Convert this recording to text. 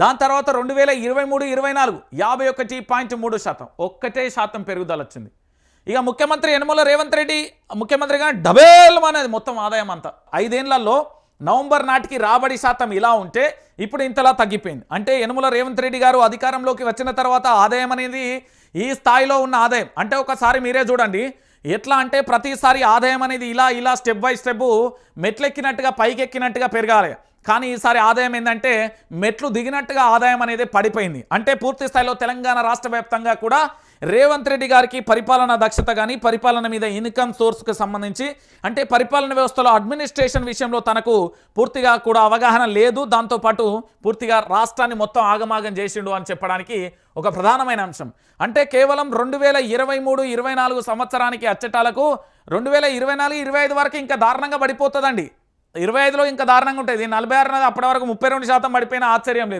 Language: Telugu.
దాని తర్వాత రెండు వేల ఇరవై మూడు ఇరవై నాలుగు యాభై ఒకటి పాయింట్ మూడు శాతం. ఒక్కటే శాతం పెరుగుదల వచ్చింది. ఇక ముఖ్యమంత్రి యనమల రేవంత్ రెడ్డి ముఖ్యమంత్రిగా డబేల్ అనేది మొత్తం ఆదాయం అంతా. ఐదేళ్ళలో నవంబర్ నాటికి రాబడి శాతం ఇలా ఉంటే ఇప్పుడు ఇంతలా తగ్గిపోయింది. అంటే యనమల రేవంత్ రెడ్డి గారు అధికారంలోకి వచ్చిన తర్వాత ఆదాయం అనేది ఈ స్థాయిలో ఉన్న ఆదాయం. అంటే ఒకసారి మీరే చూడండి. ఎట్లా అంటే ప్రతిసారి ఆదాయం అనేది ఇలా ఇలా స్టెప్ బై స్టెప్ మెట్లెక్కినట్టుగా పైకెక్కినట్టుగా పెరగాలి. కానీ ఈసారి ఆదాయం ఏంటంటే మెట్లు దిగినట్టుగా ఆదాయం అనేది పడిపోయింది. అంటే పూర్తి స్థాయిలో తెలంగాణ రాష్ట్ర వ్యాప్తంగా కూడా రేవంత్ రెడ్డి గారికి పరిపాలన దక్షత కానీ పరిపాలన మీద ఇన్కమ్ సోర్స్కి సంబంధించి అంటే పరిపాలన వ్యవస్థలో అడ్మినిస్ట్రేషన్ విషయంలో తనకు పూర్తిగా కూడా అవగాహన లేదు. దాంతోపాటు పూర్తిగా రాష్ట్రాన్ని మొత్తం ఆగమాగం చేసిండు అని చెప్పడానికి ఒక ప్రధానమైన అంశం. అంటే కేవలం రెండు వేల ఇరవై మూడు ఇరవై నాలుగు సంవత్సరానికి అచ్చటాలకు రెండు వేల ఇరవై నాలుగు ఇరవై ఐదు వరకు ఇంకా దారుణంగా పడిపోతుందండి. ఇరవై ఐదులో ఇంకా దారుణంగా ఉంటుంది నలభై ఆరు అప్పటి వరకు ముప్పై రెండు శాతం పడిపోయినా ఆశ్చర్యం లేదు.